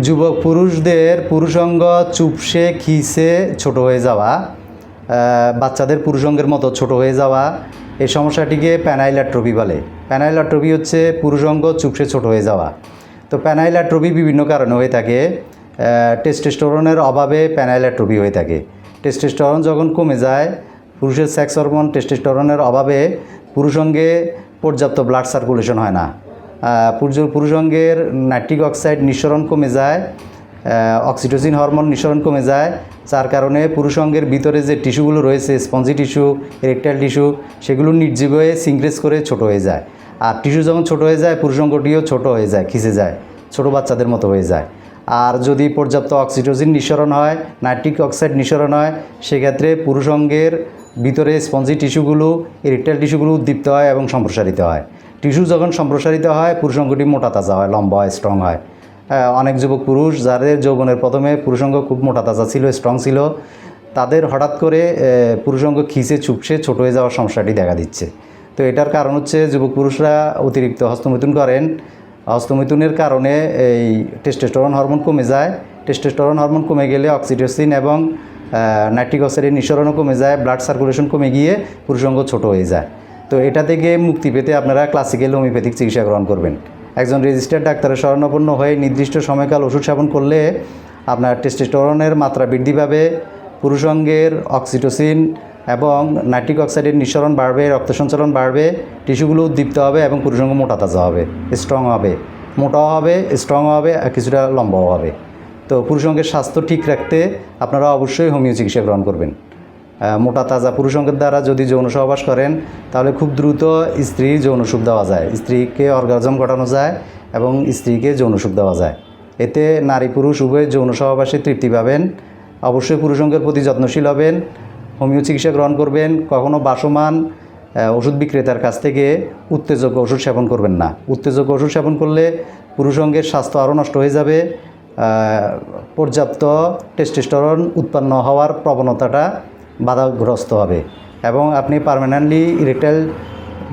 যুবক পুরুষদের পুরুষঙ্গ চুপসে, খিসে ছোট হয়ে যাওয়া বাচ্চাদের পুরুষঙ্গের মতো ছোট হয়ে যাওয়া, এই সমস্যাটিকে প্যানাইলাট্রপি বলে। প্যানাইলাট্রপি হচ্ছে পুরুষঙ্গ চুপসে ছোট হয়ে যাওয়া। তো প্যানাইলাট্রপি বিভিন্ন কারণে হয়ে থাকে। টেস্টোস্টেরনের অভাবে প্যানাইলাট্রপি হয়ে থাকে। টেস্টোস্টেরন যখন কমে যায়, পুরুষের সেক্স হরমোন টেস্টোস্টেরনের অভাবে পুরুষঙ্গে পর্যাপ্ত ব্লাড সার্কুলেশন হয় না। পুরুষঙ্গের নাইট্রিক অক্সাইড নিঃসরণ কমে যায় অক্সিটোসিন হরমোন নিঃসরণ কমে যায়, যার কারণে পুরুষঙ্গের ভিতরে যে টিস্যুগুলো রয়েছে, স্পঞ্জি টিস্যু, ইরেকটাইল টিস্যু, সেগুলো নির্জীব হয়ে সিংক্রেস করে ছোট হয়ে যায়। আর টিস্যু যখন ছোট হয়ে যায়, পুরুষঙ্গটিও ছোট হয়ে যায় খিসে যায়, ছোট বাচ্চাদের মতো হয়ে যায়। আর যদি পর্যাপ্ত অক্সিটোসিন নিঃসরণ হয়, নাইট্রিক অক্সাইড নিঃসরণ হয়, সেক্ষেত্রে পুরুষঙ্গের ভিতরে স্পঞ্জি টিস্যুগুলো, ইরেকটাইল টিস্যুগুলো উদ্দীপ্ত হয় এবং সম্প্রসারিত হয়। টিস্যু যখন সম্প্রসারিত হয়, পুরুষঙ্গটি মোটা তাজা হয়, লম্বা হয় স্ট্রং হয়। অনেক যুবক পুরুষ যাদের যৌবনের প্রথমে পুরুষঙ্গ খুব মোটা তাজা ছিল স্ট্রং ছিল, তাদের হঠাৎ করে পুরুষঙ্গ খিসে চুপসে, ছোট হয়ে যাওয়ার সমস্যাটি দেখা দিচ্ছে। তো এটার কারণ হচ্ছে যুবক পুরুষরা অতিরিক্ত হস্তমৈথুন করেন। হস্তমৈথুনের কারণে এই টেস্টোস্টেরন হরমোন কমে যায়। টেস্টোস্টেরন হরমোন কমে গেলে অক্সিটোসিন এবং নাইট্রিক অক্সাইডের নিঃসরণও কমে যায় ব্লাড সার্কুলেশন কমে গিয়ে পুরুষঙ্গ ছোট হয়ে যায়। তো এটা থেকে মুক্তি পেতে আপনারা ক্লাসিক্যাল হোমিওপ্যাথিক চিকিৎসা গ্রহণ করবেন। একজন রেজিস্টার্ড ডাক্তারের শরণাপন্ন হয়ে নির্দিষ্ট সময়কাল ওষুধ সেবন করলে আপনার টেস্টোস্টেরনের মাত্রা বৃদ্ধি পাবে পুরুষঙ্গের অক্সিটোসিন এবং নাইট্রিক অক্সাইডের নিঃসরণ বাড়বে, রক্ত সঞ্চালন বাড়বে, টিস্যুগুলো উদ্দীপ্ত হবে এবং পুরুষঙ্গ মোটা তাজা হবে স্ট্রং হবে। মোটাও হবে স্ট্রং হবে, আর কিছুটা লম্বাও হবে। তো পুরুষঙ্গের স্বাস্থ্য ঠিক রাখতে আপনারা অবশ্যই হোমিও চিকিৎসা গ্রহণ করবেন। মোটা তাজা পুরুষঙ্গের দ্বারা যদি যৌন সহবাস করেন, তাহলে খুব দ্রুত স্ত্রীর যৌন সুখ দেওয়া যায়। স্ত্রীকে অর্গাজম ঘটানো যায় এবং স্ত্রীকে যৌন সুখ দেওয়া যায়। এতে নারী পুরুষ উভয় যৌন সহবাসে তৃপ্তি পাবেন। অবশ্যই পুরুষঙ্গের প্রতি যত্নশীল হবেন হোমিও চিকিৎসা গ্রহণ করবেন কখনও বাসমান ওষুধ বিক্রেতার কাছ থেকে উত্তেজক ওষুধ সেবন করবেন না। উত্তেজক ওষুধ সেবন করলে পুরুষঙ্গের স্বাস্থ্য আরও নষ্ট হয়ে যাবে। পর্যাপ্ত টেস্টোস্টেরন উৎপন্ন হওয়ার প্রবণতাটা বাধাগ্রস্ত হবে এবং আপনি পার্মানেন্টলি ইরেকটাইল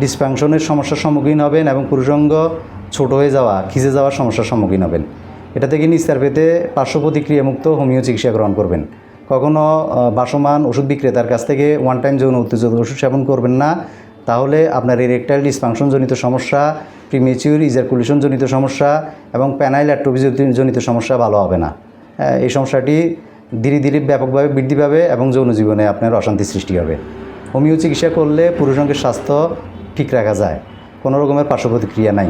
ডিসফাংশনের সমস্যার সম্মুখীন হবেন এবং পুরুষঙ্গ ছোট হয়ে যাওয়া খিসে যাওয়ার সমস্যার সম্মুখীন হবেন। এটা থেকে নিস্তার পেতে পার্শ্ব প্রতিক্রিয়ামুক্ত হোমিও চিকিৎসা গ্রহণ করবেন। কখনও বাসমান ওষুধ বিক্রেতার কাছ থেকে ওয়ান টাইম যৌন উত্তেজক ওষুধ সেবন করবেন না। তাহলে আপনার ইরেকটাইল ডিসফাংশনজনিত সমস্যা প্রিমেচিউর ইজারকুলেশন জনিত সমস্যা এবং প্যানাইল অ্যাট্রোপি জনিত সমস্যা ভালো হবে না। এই সমস্যাটি ধীরে ধীরে ব্যাপকভাবে বৃদ্ধি পাবে এবং যৌন জীবনে আপনার অশান্তি সৃষ্টি হবে। হোমিও চিকিৎসা করলে পুরুষঙ্গের স্বাস্থ্য ঠিক রাখা যায়। কোনো রকমের পার্শ্ব প্রতিক্রিয়া নাই।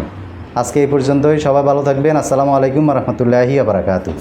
আজকে এই পর্যন্তই। সবাই ভালো থাকবেন। আসসালামু আলাইকুম রহমতুল্লাহি আবরাকাতু